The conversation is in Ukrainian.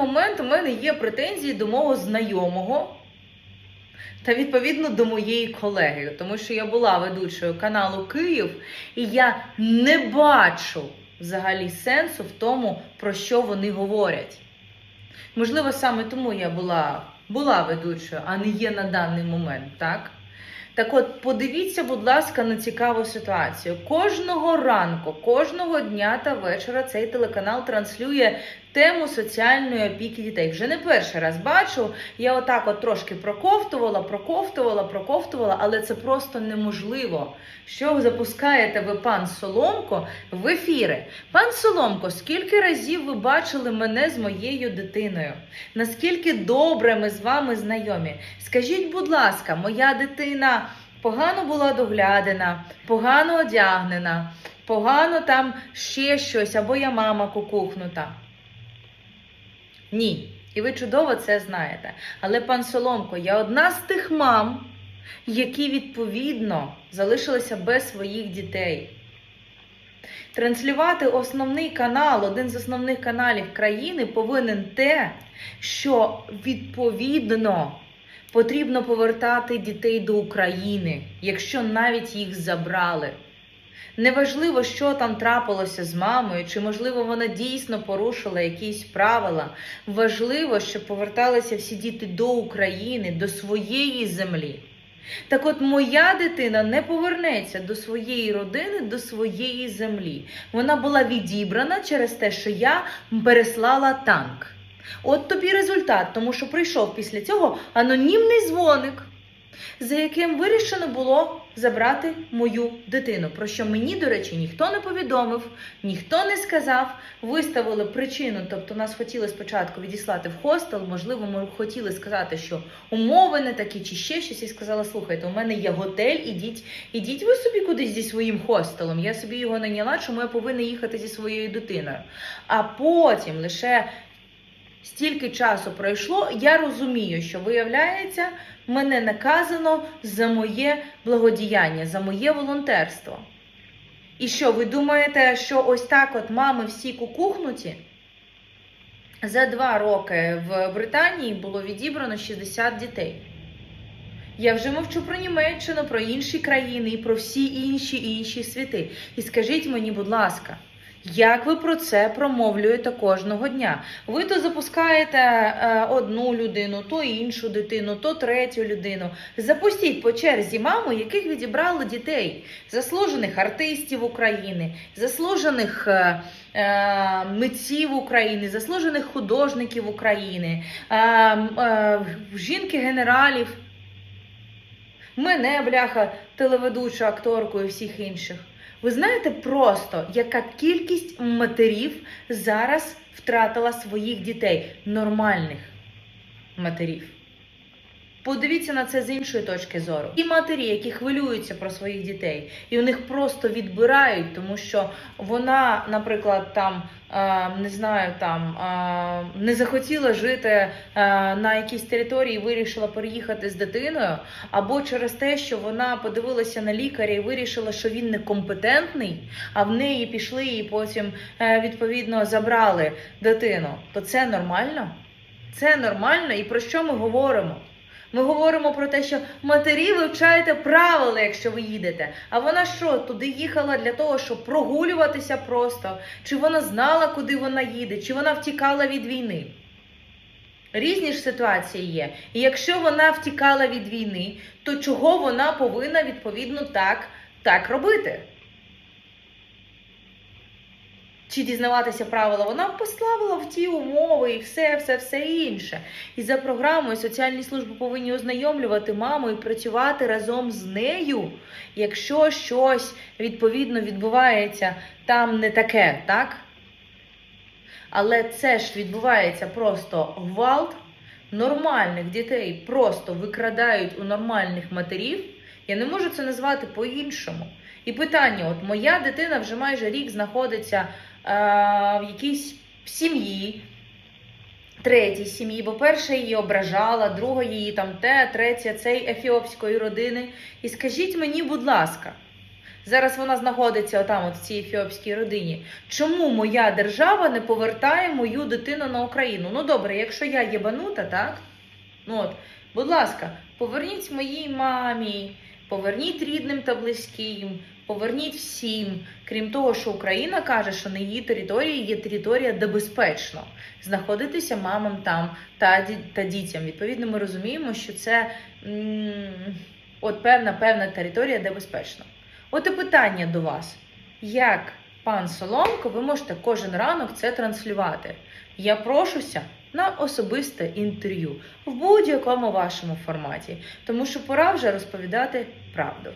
момент у мене є претензії до мого знайомого та відповідно до моєї колеги, тому що я була ведучою каналу Київ, і я не бачу взагалі сенсу в тому, про що вони говорять. Можливо, саме тому я була, була ведучою, а не є на даний момент, так? Так от, подивіться, будь ласка, на цікаву ситуацію. Кожного ранку, кожного дня та вечора цей телеканал транслює тему соціальної опіки дітей. Вже не перший раз бачу. Я отак от трошки проковтувала, проковтувала, проковтувала, але це просто неможливо. Що запускаєте ви, пан Соломко, в ефіри? Пан Соломко, скільки разів ви бачили мене з моєю дитиною? Наскільки добре ми з вами знайомі? Скажіть, будь ласка, моя дитина погано була доглядена, погано одягнена, погано там ще щось, або я мама кукухнута. Ні. І ви чудово це знаєте. Але, пан Соломко, я одна з тих мам, які відповідно залишилися без своїх дітей. Транслювати основний канал, один з основних каналів країни, повинен те, що відповідно потрібно повертати дітей до України, якщо навіть їх забрали. Неважливо, що там трапилося з мамою, чи можливо вона дійсно порушила якісь правила. Важливо, щоб поверталися всі діти до України, до своєї землі. Так от моя дитина не повернеться до своєї родини, до своєї землі. Вона була відібрана через те, що я переслала танк. От тобі результат, тому що прийшов після цього анонімний дзвоник, за яким вирішено було забрати мою дитину. Про що мені, до речі, ніхто не повідомив, ніхто не сказав. Виставили причину, тобто нас хотіли спочатку відіслати в хостел. Можливо, ми хотіли сказати, що умови не такі чи ще щось. І сказала: слухайте, у мене є готель, ідіть, ідіть ви собі кудись зі своїм хостелом. Я собі його наняла, чому я повинна їхати зі своєю дитиною. А потім лише. Стільки часу пройшло, я розумію, що виявляється, мене наказано за моє благодіяння, за моє волонтерство. І що, ви думаєте, що ось так от мами всі кукухнуті? За два роки в Британії було відібрано 60 дітей. Я вже мовчу про Німеччину, про інші країни і про всі інші інші світи. І скажіть мені, будь ласка, як ви про це промовлюєте кожного дня? Ви то запускаєте е, одну людину, то іншу дитину, то третю людину. Запустіть по черзі маму, яких відібрали дітей, заслужених артистів України, заслужених е, е, митців України, заслужених художників України, е, е, жінки генералів. Мене, бляха, телеведучу акторку і всіх інших. Ви знаєте просто, яка кількість матерів зараз втратила своїх дітей, нормальних матерів. Подивіться на це з іншої точки зору. І матері, які хвилюються про своїх дітей, і у них просто відбирають, тому що вона, наприклад, там е, не знаю, там е, не захотіла жити е, на якійсь території, і вирішила переїхати з дитиною, або через те, що вона подивилася на лікаря і вирішила, що він некомпетентний, а в неї пішли і потім відповідно забрали дитину. То це нормально? Це нормально, і про що ми говоримо? Ми говоримо про те, що матері вивчаєте правила, якщо ви їдете. А вона що, туди їхала для того, щоб прогулюватися просто? Чи вона знала, куди вона їде, чи вона втікала від війни? Різні ж ситуації є. І якщо вона втікала від війни, то чого вона повинна відповідно так, так робити? Чи дізнаватися правила, вона поставила в ті умови і все, все, все інше. І за програмою соціальні служби повинні ознайомлювати маму і працювати разом з нею, якщо щось відповідно відбувається там не таке, так? Але це ж відбувається просто гвалт. Нормальних дітей просто викрадають у нормальних матерів. Я не можу це назвати по-іншому. І питання: от моя дитина вже майже рік знаходиться в якійсь сім'ї, третій сім'ї, бо перша її ображала, друга її там те, третя цей ефіопської родини. І скажіть мені, будь ласка, Зараз вона знаходиться отам, от в цій ефіопській родині. Чому моя держава не повертає мою дитину на Україну? Ну добре, якщо я єбанута, так? Ну от, будь ласка, поверніть моїй мамі, поверніть рідним та близьким, поверніть всім. Крім того, що Україна каже, що на її території є територія, де безпечно знаходитися мамам там та, та дітям. Відповідно, ми розуміємо, що це от певна певна територія, де безпечно. От і питання до вас: як пан Соломко, ви можете кожен ранок це транслювати? Я прошуся на особисте інтерв'ю в будь-якому вашому форматі, тому що пора вже розповідати правду.